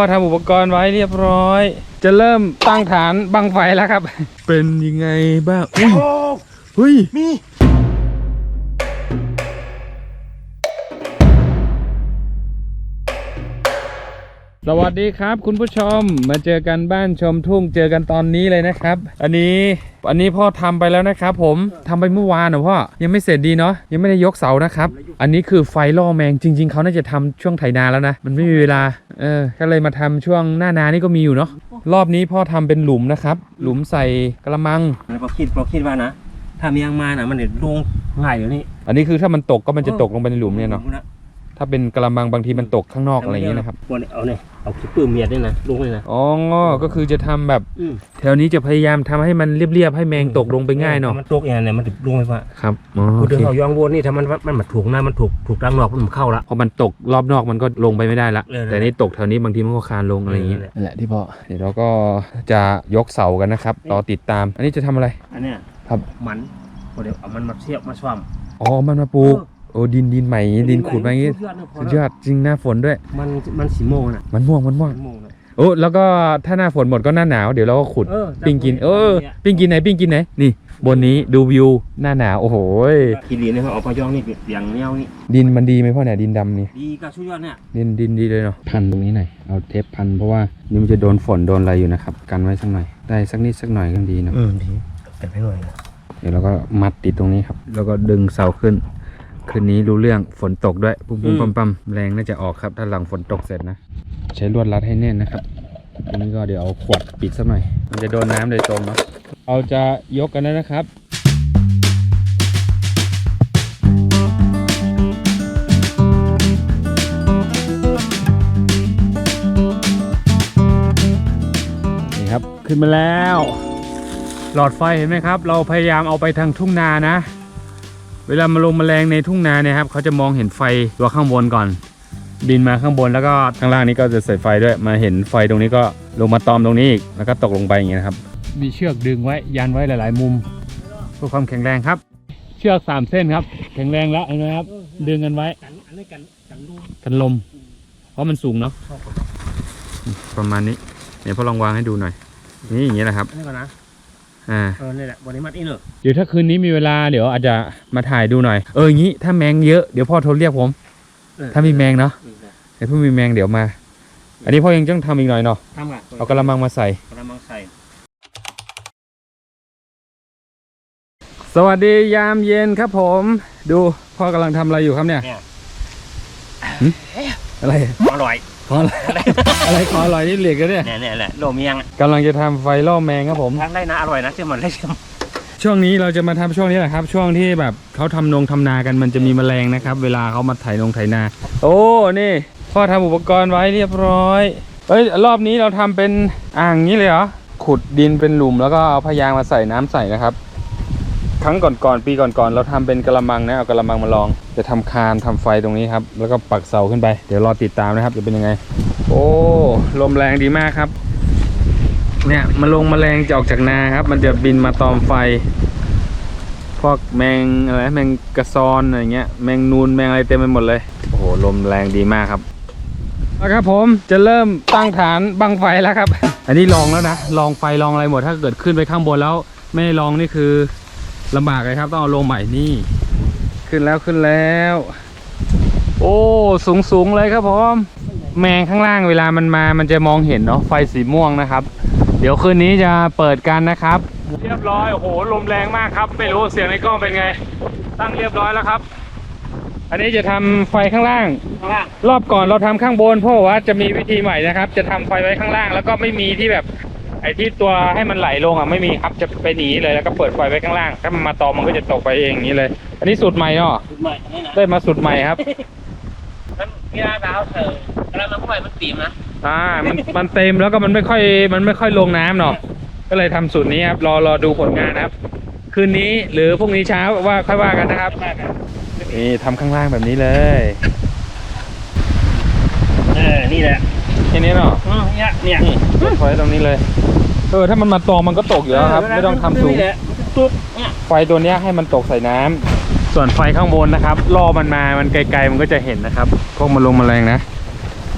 พ่อทำอุปกรณ์ไว้เรียบร้อย จะเริ่มตั้งฐานบังไฟแล้วครับ เป็นยังไงบ้างอุ้ยเฮ้ยมี สวัสดีครับ คุณผู้ชมมาเจอกันบ้านชมทุ่งเจอกันตอนนี้เลยนะครับ อันนี้อันนี้พ่อทำไปแล้วนะครับ ผมทำไปเมื่อวานนะพ่อยังไม่เสร็จดีเนาะยังไม่ได้ยกเสานะครับ อันนี้คือไฟล่อแมงจริง ๆเขาน่าจะทำช่วงไถนาแล้วนะ มันไม่มีเวลาเออก็เลยมาทำช่วงหน้านานี่ก็มีอยู่เนาะรอบนี้พ่อทำเป็นหลุมนะครับ หลุมใส่กระมังเราคิดเราคิดว่านะถ้ามียางมาน่ะมันเด็ดลงง่ายอยู่นี่อันนี้คือถ้ามันตกก็มันจะตกลงไปในหลุมเนี่ยเนาะนะ ถ้าเป็นกระมังบางทีมันตกข้างนอกอะไรอย่างเงี้ยนะครับวันเอาเนี่ยเอาขี้ปื้มเมียดนี่นะลงเลยนะอ๋อก็คือจะทำแบบอืมแถวนี้จะพยายามทำให้มันเรียบๆให้แมงตกลงไปง่ายเนาะมันตกอย่างเนี่ยมันถึงลงไปว่าครับอ๋อกูโอเดินเคเขายองวนนี่ถ้ามันมันมันถูกนะมันถูกถูกดังนอกมันเข้าละพอมันตกรอบนอกมันก็ลงไปไม่ได้ละเออแต่นี่ตกแถวนี้บางทีมันก็คานลงอะไรอย่างเงี้ยเออนั่นแหละที่พ่อเดี๋ยวเราก็จะยกเสากันนะครับรอติดตาม อันนี้จะทำอะไร อันเนี้ยครับมันเดี๋ยวเอามันมาเสียบมาซ่อมอ๋อมันมาปลูกโอ้ดินดินใหม่อย่างงี้ดินขุดมาอย่างงี้สุดยอดนะพสุดยอดจริงหน้าฝนด้วย มันมันสีโมงน่ะมันม่วงมันม่วงสีโมงน่ะโอ้แล้วก็ถ้าหน้าฝนหมดก็หน้าหนาวเดี๋ยวเราก็ขุด เออปิ้งกินเออเนี่ยปิ้งกินไหนปิ้งกินไหนนี่ บนนี้ดูวิวหน้าหนาวโอ้โหยขี้เหรียญเนี่ยเขาเอาไปยองนี่อย่างแนวนี่ดินมันดีไหมพ่อเนี่ยดินดำนี่ดีก็สุดยอดเนี่ยดินดินดีเลยเนาะพันตรงนี้หน่อยเอาเทปพันเพราะว่านี่มันจะโดนฝนโดนอะไรอยู่นะครับกันไว้สักหน่อยได้สักนิดสักหน่อยก็ดีเนาะอืมดีแต่ไม่หน่อยนะเดี๋ยวเราก็มัดติดตรงนี้ครับ แล้วก็ดึงเสาขึ้น คืนนี้รู้เรื่องฝนตกด้วยปุ้มปุ้มปั๊มปั๊มแรงน่าจะออกครับ ถ้าหลังฝนตกเสร็จนะ ใช้ลวดรัดให้แน่นนะครับอันนี้ก็เดี๋ยวเอาขวดปิดสักหน่อย มันจะโดนน้ำโดยตรงเนาะเราจะยกกันแล้วนะครับนี่ครับขึ้นมาแล้ว หลอดไฟเห็นไหมครับ เราพยายามเอาไปทางทุ่งนานะ เวลามาลงแมลงในทุ่งนาเนี่ยครับเขาจะมองเห็นไฟตัวข้างบนก่อน บินมาข้างบนแล้วก็ข้างล่างนี้ก็จะใส่ไฟด้วย มาเห็นไฟตรงนี้ก็ลงมาตอมตรงนี้อีกแล้วก็ตกลงไปอย่างเงี้ยนะครับ มีเชือกดึงไว้ยันไว้หลาย ๆ มุมเพื่อความแข็งแรงครับ เชือกสามเส้นครับ แข็งแรงแล้วเห็นไหมครับ ดึงกันไว้กันอันนี้กันกันรูกันลม เพราะมันสูงเนาะประมาณนี้เดี๋ยวพอลองวางให้ดูหน่อย นี่อย่างเงี้ยนะครับ อันนี้ก่อนนะอ่าเออนี่แหละวันนี้มัดอีเนอะเดี๋ยวถ้าคืนนี้มีเวลาเดี๋ยวอาจจะมาถ่ายดูหน่อย เอออย่างนี้ถ้าแมงเยอะเดี๋ยวพ่อโทรเรียกผม ถ้ามีแมงเนาะอืมนะเดี๋ยวเพิ่งมีแมงเดี๋ยวมา อันนี้พ่อยังต้องทำอีกหน่อยเนาะทำอะเอากระมังมาใส่กระมังใส่ สวัสดียามเย็นครับผม ดูพ่อกำลังทำอะไรอยู่ครับเนี่ยเนี่ยหึอะไรอร่อย ขออะไรอะไรขออร่อยนี่เหล็กแล้วเนี่ยเนี่ยเนี่ยแหละโลเมียงกำลังจะทำไฟล่อแมงครับผมทางได้นะอร่อยนะเชื่อมันได้เชื่อมช่วงนี้เราจะมาทำช่วงนี้แหละครับ ช่วงที่แบบเขาทำนงทำนากันมันจะมีแมลงนะครับ เวลาเขามาไถนงไถนา โอ้นี่พ่อทำอุปกรณ์ไว้เรียบร้อยเอ้ยรอบนี้เราทำเป็นอ่างนี้เลยเหรอขุดดินเป็นหลุมแล้วก็เอาพยางมาใส่น้ำใส่นะครับ ครั้งก่อนๆปีก่อนๆเราทำเป็นกระมังนะเอากระมังมาลอง จะทำคานทำไฟตรงนี้ครับ แล้วก็ปักเสาขึ้นไป เดี๋ยวรอติดตามนะครับจะเป็นยังไง โอ้ลมแรงดีมากครับเนี่ยมาลงมแมลงจะออกจากนาครับ มันจะบินมาตอมไฟ พวกแมงอะไรแมงกระซอนอะไรเงี้ยแมงนูนแมงอะไรเต็มไปหมดเลย โอ้โหลมแรงดีมากครับแล้วครับผมจะเริ่มตั้งฐานบังไฟแล้วครับ อันนี้ลองแล้วนะลองไฟลองอะไรหมดถ้าเกิดขึ้นไปข้างบนแล้ว ไม่ลองนี่คือ ลำบากเลยครับต้องเอาลงใหม่นี่ ขึ้นแล้วขึ้นแล้ว โอ้สูงสูงเลยครับผมแมงข้างล่างเวลามันมามันจะมองเห็นเนาะไฟสีม่วงนะครับ เดี๋ยวคืนนี้จะเปิดกันนะครับ เรียบร้อยโอ้โหลมแรงมากครับ ไม่รู้เสียงในกล้องเป็นไง ตั้งเรียบร้อยแล้วครับ อันนี้จะทำไฟข้างล่างข้างล่าง รอบก่อนเราทำข้างบน เพราะว่าจะมีวิธีใหม่นะครับ จะทำไฟไว้ข้างล่าง แล้วก็ไม่มีที่แบบ ไอ้ที่ตัวให้มันไหลลงอะไม่มีครับจะไปหนีเลยแล้วก็เปิดไฟไว้ข้างล่าง ถ้ามันมาตอมมันก็จะตกไปเองอย่างนี้เลย อันนี้สูตรใหม่เนาะสุดใหม่อันนี้นะได้มาสูตรใหม่ครับมันกีฬาสาวเธอแล้วมันก็ใหม่มันตีมนะอ่ามันมันเต็มแล้วก็มันไม่ค่อยมันไม่ค่อยลงน้ำเนาะก็เลยทำสูตรนี้ครับรอรอดูผลงานนะครับ คืนนี้หรือพรุ่งนี้เช้าว่าค่อยว่ากันนะครับนี่ทำข้างล่างแบบนี้เลยเออนี่แหละ แค่นี้เนาะอืมเนี่ยเนี่ยเปิดไฟตรงนี้เลย เออถ้ามันมาตองมันก็ตกอยู่แล้วครับ ไม่ต้องทำสูงนี่แหละตุ๊บเนี่ยไฟตัวเนี้ยให้มันตกใส่น้ำส่วนไฟข้างบนนะครับล่อมันมา มันไกลๆมันก็จะเห็นนะครับพวกมันลงแมลงนะ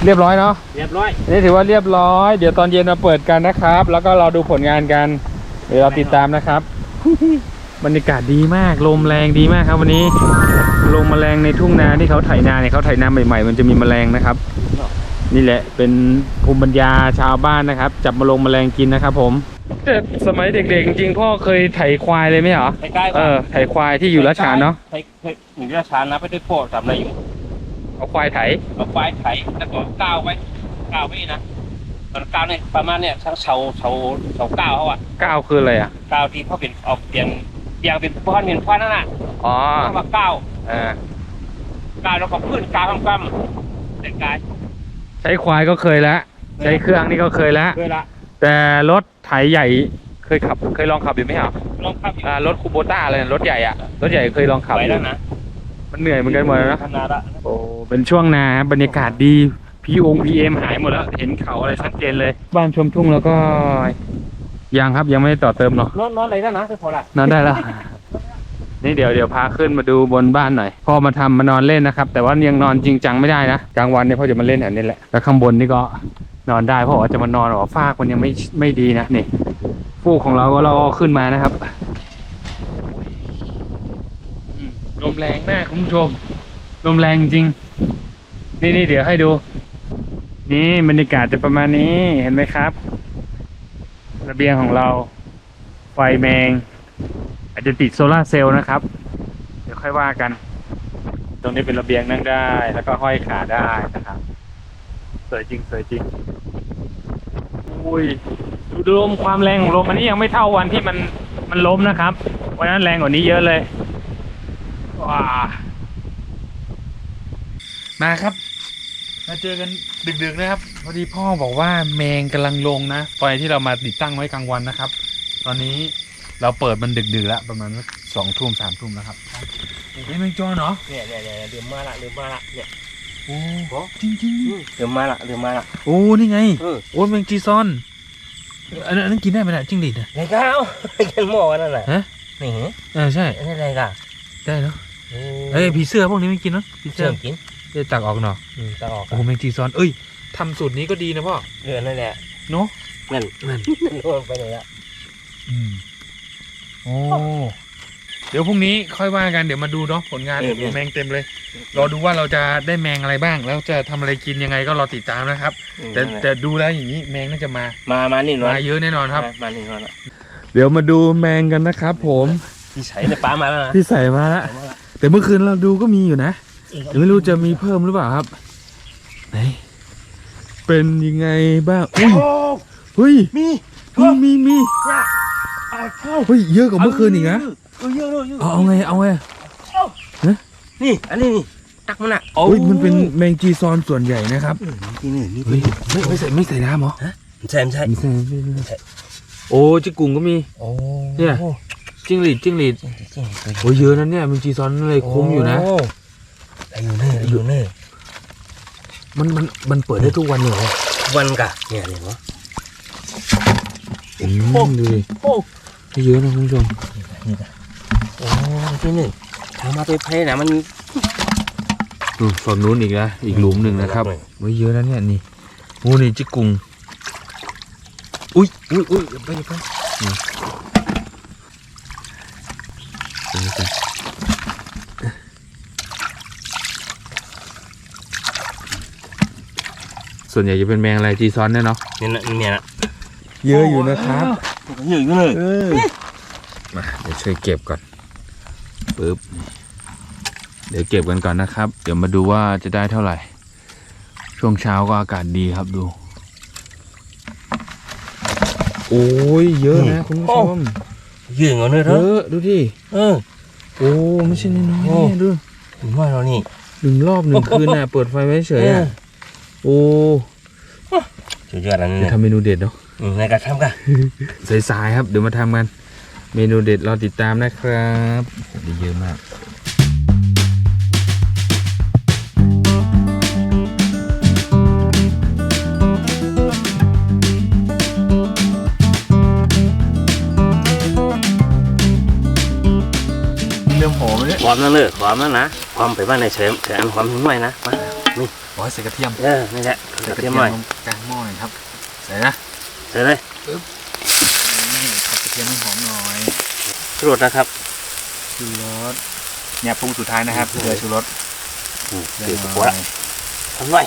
เรียบร้อยเนาะ เรียบร้อย นี่ถือว่าเรียบร้อย เดี๋ยวตอนเย็นมาเปิดกันนะครับ แล้วก็เราดูผลงานกัน เดี๋ยวเราติดตามนะครับ บรรยากาศดีมาก ลมแรงดีมากครับวันนี้ ลมแมลงในทุ่งนาที่เขาไถนาเนี่ยเขาไถนาใหม่ๆ มันจะมีแมลงนะครับ นี่แหละเป็นภูมิปัญญาชาวบ้านนะครับ จับมาลงแมลงกินนะครับผมแต่สมัยเด็กๆจริงๆพ่อเคยไถควายเลยไหมเหรอใกล้ๆเออไถควายที่อยู่ราชการเนาะใช่ใช่อยู่ราชการนะไปด้วยพ่อทำอะไรอยู่เอาควายไถเอาควายไถแล้วก็ก้าวไว้ก้าวไว้นะตอนก้าวเนี่ยประมาณเนี่ยทั้งเสาเสาเสาก้าวเขาอะก้าวคืออะไรอะก้าวที่เขาเป็นออกเปลี่ยนเปลี่ยนเป็นพ่อนเป็นพ่อนนั่นน่ะอ๋อเขาว่าก้าวเออก้าวแล้วก็พื้นก้าวกำๆแต่กาย ใช้ควายก็เคยแล้ว ใช้เครื่องนี่ก็เคยแล้ว เคยละแต่รถไถใหญ่เคยขับ เคยลองขับอยู่ไหมครับลองขับอยู่อ่ารถคูโบต้าอะไรนะรถใหญ่อะรถใหญ่เคยลองขับไหวอยู่แล้วนะมันเหนื่อยเหมือนกันหมดแล้วนะขนาดละโอ้เป็นช่วงนาครับบรรยากาศดีพีองพีเอ็มหายหมดแล้ว เห็นเขาอะไรชัดเจนเลย บ้านชมทุ่งแล้วก็ ยังครับยังไม่ได้ต่อเติมเนาะนอนนอนอะไรนั่นนะคือพอละ นอนได้แล้ว นี่เดี๋ยวเดี๋ยวพาขึ้นมาดูบนบ้านหน่อยพ่อมาทำมานอนเล่นนะครับ แต่ว่ายังนอนจริงจังไม่ได้นะกลางวันเนี่ยพ่อจะมาเล่นแถวนี้แหละแล้วข้างบนนี่ก็นอนได้พ่อบอกว่าจะมานอนหรอฟากมันยังไม่ไม่ดีนะนี่ฟูกของเราก็เราเอาขึ้นมานะครับอืมลมแรงมากคุณผู้ชมลมแรงจริง นี่นี่เดี๋ยวให้ดู นี่บรรยากาศจะประมาณนี้เห็นไหมครับ ระเบียงของเรา ไฟแมง อาจจะติดโซลาเซลล์นะครับ เดี๋ยวค่อยว่ากัน ตรงนี้เป็นระเบียงนั่งได้ แล้วก็ห้อยขาได้นะครับ สวยจริงสวยจริงอุ้ยดูลมความแรงของลมอันนี้ยังไม่เท่าวันที่มันมันล้มนะครับวันนั้นแรงกว่านี้เยอะเลยว้ามาครับ มาเจอกันดึกๆนะครับ พอดีพ่อบอกว่าแมงกำลังลงนะไฟที่เรามาติดตั้งไว้กลางวันนะครับ ตอนนี้ เราเปิดมันดึกๆแล้วประมาณสองทุ่มสามทุ่มแล้วครับเฮ้ยแมงจอเนาะเนี่ยเนี่ยเนี่ยเดือมมาละเดือมมาละเนี่ยโอ้โอ้จริงจริงเดือมมาละเดือมมาละๆโอ้นี่ไงเออโอ้แมงจีซอนอันนั้นอันนั้นกินได้ไหมน่ะจิ้งหรีดอะไงก้าวกันหม้อนั่นแหละฮะนี่เออใช่นี่อะไรกันได้เนาะเอ้ยผีเสื้อพวกนี้ไม่กินเนาะผีเชื่เสื้ออมกินเดี๋ยวตักออกเนาะอืมจะออกโอ้แมงจีซอนเอ้ยทำสูตรนี้ก็ดีนะพ่อเดือนนั่นแหละเนาะนั่นนั่นโดนไปเลยอะอืม โอ้เดี๋ยวพรุ่งนี้ค่อยว่ากันเดี๋ยวมาดูเนาะผลงานโอ้โหแมงเต็มเลยรอดูว่าเราจะได้แมงอะไรบ้าง แล้วจะทำอะไรกินยังไงก็รอติดตามนะครับแต่แต่ดูแล้วอย่างนี้แมงน่าจะมามามานี่นวลมาเยอะแน่นอนครับ มานี่นวลเดี๋ยวมาดูแมงกันนะครับ ผมพี่ใช้ในป้ามาแล้วนะที่ใส่มาแล้วแต่เมื่อคืนเราดูก็มีอยู่นะแต่ไม่รู้จะมีเพิ่มหรือเปล่าครับไหนเป็นยังไงบ้างอุ้ยโอ้เฮ้ยมี มีมีมี เอาเข้าเฮ้ยเยอะกว่าเมื่อคืนอีกนะเออเยอะเลยเยอะเอาเอาไงเอาไงนี่อันนี้นี่ตักมันอะเฮ้ยมันเป็นแมงจีซอนส่วนใหญ่นะครับนี่นี่นี่เฮ้ยไม่ไม่ใส่ไม่ใส่น้ำเหรอใช่ไม่ใช่ไม่ใส่ไม่ใส่โอ้จิกกุ่งก็มีโอ้เนี่ยจิ้งหรีดจิ้งหรีดจริงจริงโอ้ยเยอะนะเนี่ยแมงจีซอนเลยคุ้มอยู่นะไอ้อยู่เน่ไอ้อยู่เน่มันมันมันเปิดได้ทุกวันเลยเหรอวันกะเนี่ยเนี่ยวะอืมดูดิโอ้ เยอะนะคุณผู้ชมนี่กะโอ้ที่นี่ทางมาไปเพลนะมันดูฝั่งนู้นอีกนะ อีกหลุมหนึ่งนะครับไว้เยอะนะเนี่ยนี่โอ้นี่จิกกุงอุ้ยอุ้ยอุ้ยอย่าไปอย่าไปนี่เดี๋ยวก่อนส่วนใหญ่จะเป็นแมงอะไรจีซอนเนี่ยเนาะเนี่ยนะเนี่ยนะเยอะอยู่นะครับ เยอะอยู่เลยเออมาเดี๋ยวช่วยเก็บก่อนปึ๊บเดี๋ยวเก็บกันก่อนนะครับ เดี๋ยวมาดูว่าจะได้เท่าไหร่ ช่วงเช้าก็อากาศดีครับดู โอ้ยเยอะนะคุณผู้ชมเยอะเงาเนอะเยเถอะอะดูดิเออโอ้ไม่ใช่น้อยๆโอ้เนี่ยดูผมว่าเรานี่หนึ่งรอบหนึ่งคืนน่ะเปิดไฟไว้เฉยอะโอ้สุดยอดแล้วจะเนี่ยทำเมนูเด็ดเนาะอืม ในการทำกันสายๆครับเดี๋ยวมาทำกัน เมนูเด็ดรอติดตามนะครับได้เยอะมากเรื่องหอมเนี่ยความนั่นเลยความนั่นนะความไปบ้านในเฉยเฉยอันความนิดหน่อยนะมานี่โอให้ใส่กระเทียมเออนี่แหละใส่เดี๋ยวเตรียมหน่อยลงกลางหม้อหน่อยครับใส่นะ ใส่เลยนี่ผัดกระเทียมให้หอมหน่อยชูรสนะครับชูรสเนี่ยปรุงสุดท้ายนะครับอืมเกลือชูรสอืมเกลืเดี๋ยวอหัวละทำไว้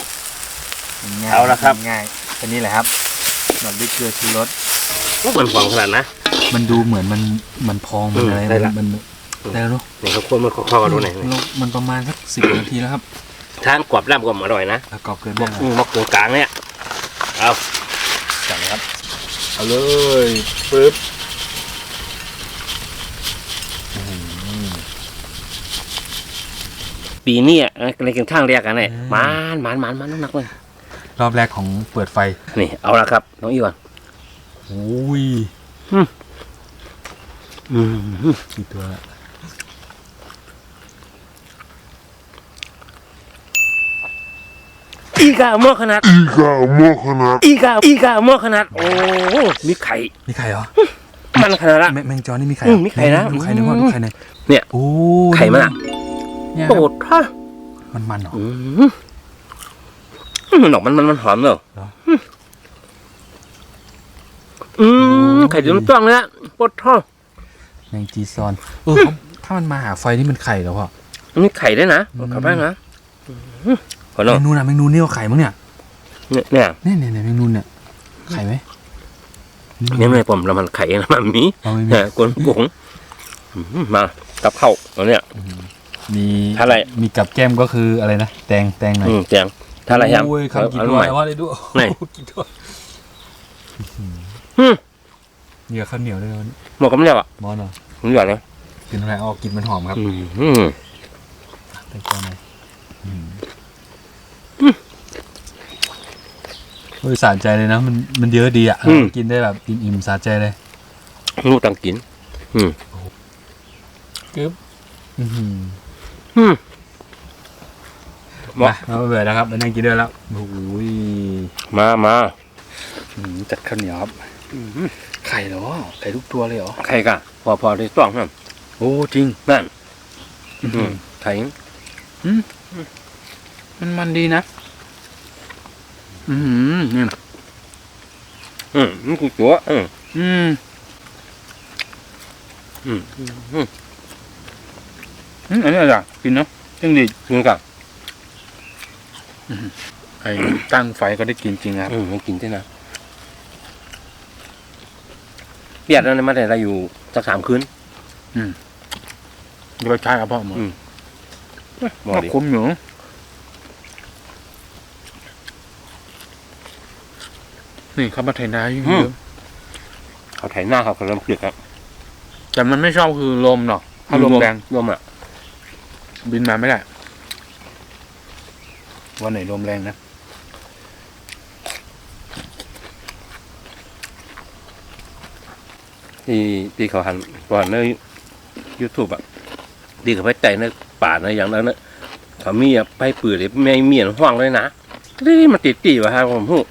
ง่ายเอาละครับง่ายแค่นี้แหละครับดอกด้วยเกลือชูรสมันหอมขนาดนะ มันดูเหมือนมันมันพองมันอืมอะไรได้ละมันได้แล้วเนอะเดี๋ยวเขาควรมันคอๆกันดูหน่อยเรามันประมาณสักสิบนาทีแล้วครับทานกรอบร่ำกรอบอร่อยนะแล้วกรอบเกินมได้กแล้วอืมมกตรงกลางเนี่ยเอาจัดเลยครับ เอาเลยปึ๊บปีนี้อะอะไรกันข้างเรียกกันเนี่ยหมันหมันหมันหมันนักๆเลยรอบแรกของเปิดไฟ นี่ เอาละครับ น้องอีวันโอ้ยอืมกี่ตัวละ อีกาหม้อขนาด Iga Mohanat. อีกาอีกาหม้อขนาด โอ้มีไข่ มีไข่เหรอ มันขนาดละ แมแมงจอนี่มีไข่อืเหรมมีไข่นะดูไข่หน่อยว่าดูไข่หน่อยเนี่ย โอ้ไข่มันอะเนี่ยโตดท่ามันมันเหรอ อืมมันออกมันมันมันหอมเนอะเหรอ อืมไข่เดือดจ้องเลยอะโคตรท่อแมงจีซอนเออเขาถ้ามันมาหาไฟนี่มันไข่เหรอพ่อ มันมีไข่ด้วยนะอืมกลับบ้านนะ อืมขอแมเนาะงนูนอะแมงนูนนี่เอาไข่มั้งเนี่ยเนี่ยเนี่ยเนี่ยเนี่ยเนี่ยแมงนูนเนี่ยไข่ไหมเนี่ยไม่ผมแล้วมันไข่นะมันมีเอาไม่มีเนี่ยกลนกงอืมมากับข้าวตัวเนี้ยมีถ้าอะไรมีกับแก้มก็คืออะไรนะแตงแตงหน่อยอืมแจงถ้าอะไรยังโอ้ยคำกี่เอาตัวใหม่ว่าเลยดูไหนกี่ตัวอืมเหยื่อข้าวเหนียวด้วยนะวันนี้หมดกำเนียวอะมอนเหรอผมอยากเลยกินอะไรออกกินมันหอมครับอืมอืมแตงกวาหน่อยอืม โอ้ยสะใจเลยนะ มันมันเยอะดีอะกินได้แบบอิ่มๆสะใจเลยลูกตังกินกึ๊บอื้อหืออืม มาเราเบื่อแล้วครับไปนั่งกินด้วยแล้วโอ้ยมามาอืมจัดข้าวเหนียวครับไข่เหรอไข่ทุกตัวเลยเหรอใครกะพอพอที่ต้องนั่นโอ้จริง นั่นอื้ออืหืมอไข่มันมันดีนะ อืมเนี่ยอืมมันกูจัวอืมอืมอืมอืมอืมอันนี้อะไรกินเนาะจังดีกินกับไอ้ตั้งไฟก็ได้กินจริงครับอืมมันกินได้นะเปียดแล้วเนี่ยมาแต่เราอยู่สักสามคืนเดี๋ยวใช้เอาพ่อหมดอืมหมอก็ดิคุ้มอยู่ นี่เขามาไถนาอยู่เยอะเขาไถหน้าเขากำลังเปลือกครับแต่มันไม่ชอบคือลมเนาะถ้าลมแรงลมอะ บินมาไม่ได้ วันไหนลมแรงนะที่ที่เขาหันก่อนในยูทูบอะดีกับไปแต่ในป่าในอย่างนั้นนะเขามีอะไปปืนเลยไม่เมียนห้องเลยนะนี่มันติดตีวะฮะผมพูด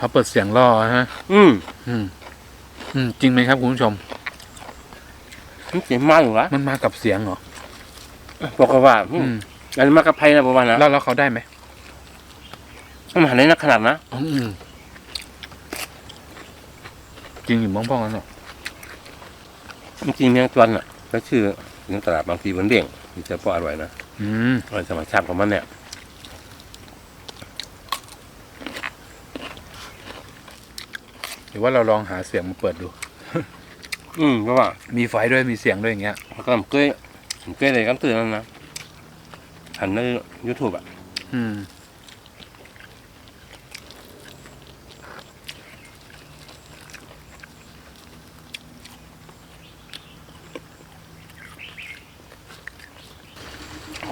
เขาเปิดเสียงล่อฮะอืมอืม อืม จริงไหมครับคุณผู้ชม มันเสียมากอยู่วะมันมากับเสียงเหรอ บอกว่าอือืมมอันนี้มากับไพ่นะประมาณนะแล้วแล้วเขาได้ไหมมันหันในนักขนาดนะอืมจริงอยู่บ้องป้องกันเหรอจริงๆเมียงจวนอะก็ชื่อในตลาดบางทีมันเด้งมีเจ้าพ่ออร่อยนะอืม อร่อยธรรมชาติของมันเนี่ย หรือว่าเราลองหาเสียงมาเปิดดู อืมเพราะว่ามีไฟด้วยมีเสียงด้วยอย่างเงี้ยเขาก็เกยเกยเลยกันตื่นแล้วนะหันในยูทูบอะ อืม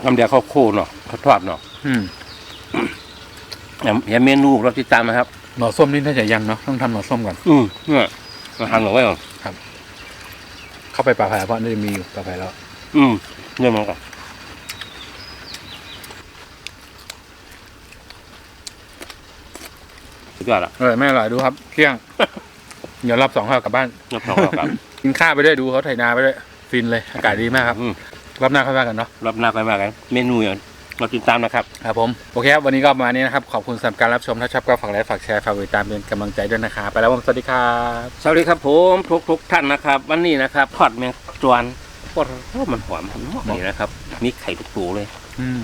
คำเดียวเขาโคเนาะเขาทอดเนาะอืม อย่าอย่าเมนูเราติดตามนะครับ หน่อส้มนี่น่าจะยังเนาะต้องทำหน่อส้มก่อน อืมเนี่ยมาหันเอาไว้ก่อนเข้าไปป่าไผ่เพราะน่าจะมีอยู่ป่าไผ่แล้ว อืมเนี่ยมันก่อนสุดยอดละอร่อยไม่อร่อยดูครับเที่ยง เดี๋ยวรอบสองข้าวกลับบ้านยกสองแล้วครับ กินข้าวไปด้วยดูเขาไถนาไปด้วยฟินเลยอากาศดีมากครับ อืม รอบหน้าค่อยว่ากันเนาะรอบหน้าไปมากัน เมนูอย่าง มาติดตามนะครับ ครับผม โอเคครับ วันนี้ก็ประมาณนี้นะครับ ขอบคุณสำหรับการรับชม ถ้าชอบก็ฝากไลค์ฝากแชร์ฝากติดตามเป็นกำลังใจด้วยนะครับ ไปแล้วผมสวัสดีครับ สวัสดีครับผมทุกทุกๆท่านนะครับ วันนี้นะครับทอดแมงจวนโคตรมันหอมมันหอมนี่นะครับ มีไข่ทุกตัวเลย อืม